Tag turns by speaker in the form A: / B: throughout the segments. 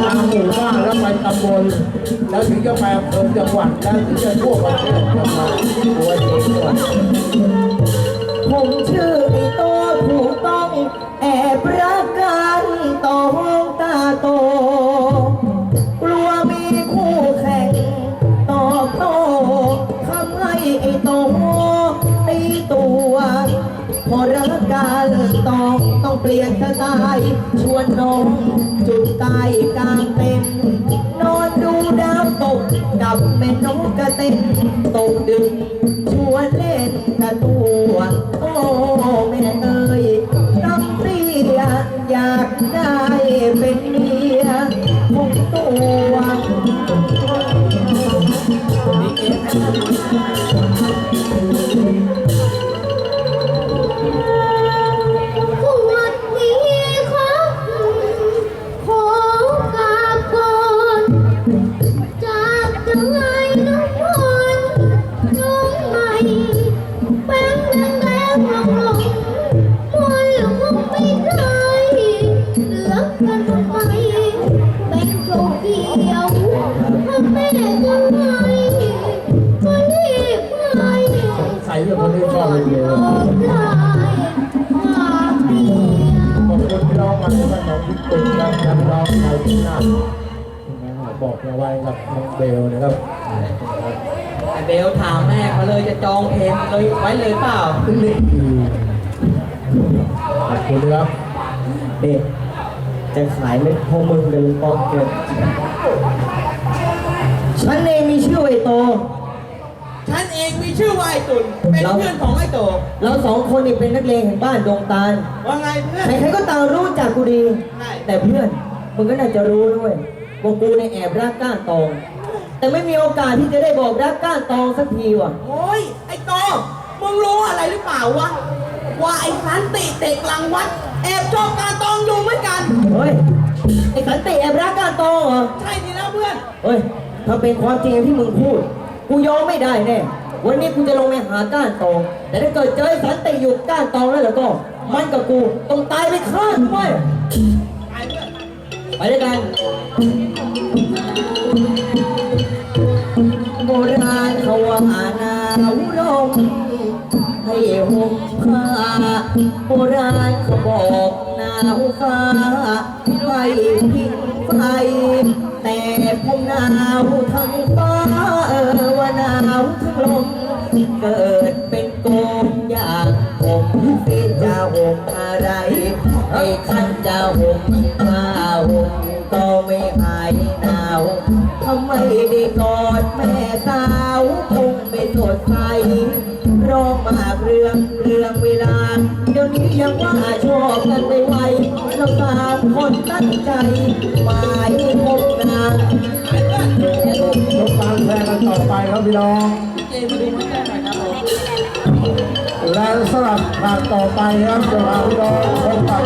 A: ทางหมู่บ้านแล้วไปตำบลแล้วถึงจะไปอำเภอจังหวัดแล้วถึงจะทั่วประเทศมาหัวเองด้วย
B: พอรักกันต้องต้องเปลี่ยนสไตล์ชวนน้องจุดตายกลางเต็นนอนดูดาวตกกับแม่นกกระเต็นตกดึกชวนเล่นกระตัวโอ้แม่เอ้ยน้ำเปรียอยากได้เป็นเมียของตัว
C: ส ให้ก็รีบให้
A: ใส่เรื่องคนที่ชอบเลยเลย
C: ขอบลายความเดียว
A: ขอบคุณพี่น้องมาที่บ้านน้องพิจิตรและนักร้องชาวที่น่าบอกเอาไว้กับน้องเบลนะครับ
B: ไอเบลถามแม่เขาเลยจะจองเพลงเลยไว้เลยเปล่า
A: นี่ขอบคุณครับ
B: เด็กจะขายไม่พอมึงเลยป๊อกเกิน ฉันเองมีชื่อไอโต
D: ฉันเองมีชื่อว่าไอตุนเป็นเพื่อนของไอโต
B: เราสองคนนี่เป็นนักเลงแห่งบ้านดงตาล
D: ว่าไงเพื่อน
B: ใครๆก็ต่างรู้จักกูดี
D: ใช่
B: แต่เพื่อนมึงก็น่าจะรู้ด้วยว่ากูในยแอบรักก้านตอง แต่ไม่มีโอกาสที่จะได้บอกรักก้านตองสักทีว่ะ
D: โอ้ยไอโตมึงรู้อะไรหรือเปล่าวะว่าไอสันติเด็กหลังวัด แอบชอบการตองอยู่เหมือนกัน
B: เฮ้ย ไอ้สันติแอบรักก้านตองเหรอ
D: ใช่ดีแล้วเพื่อน
B: เฮ้ย ถ้าเป็นความจริงอย่างที่มึงพูด กูยอมไม่ได้แน่ วันนี้กูจะลงไปหาก้านตอง แต่ถ้าเกิดเจอไอ้สันติอยู่ก้านตองแล้วแล้วก็ มันกับกูต้องตายไปข้างด้วย
D: ไป
B: ด้วยกันโบราณเขาว่าหนาวลมให้ห่มผ้าโบราณเขาบอกหนาวฟ้าไม่พิงไฟ หนาวทั้งฟ้าเออว่าหนาวทั้งลมเกิดเป็นโกมอย่างผมสิจะห่มอะไรให้ท่านจะห่มผ้าห่มก็ไม่หายหนาวทำไมได้กอดแม่สาวคงไม่สดใสร้องมากเรื่องเรื่องเวลา เดี๋ยวนี้ยังว่าชอบกันไม่ไหวเราสามคนตั้งใจหมาย
A: ครับพี่น้อง
D: เจมาดูมันกันหน่อยครับผม
A: และสลับหลักต่อไปครับจะพาพี่น้องพบกับ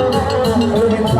A: เออเป็นไฟ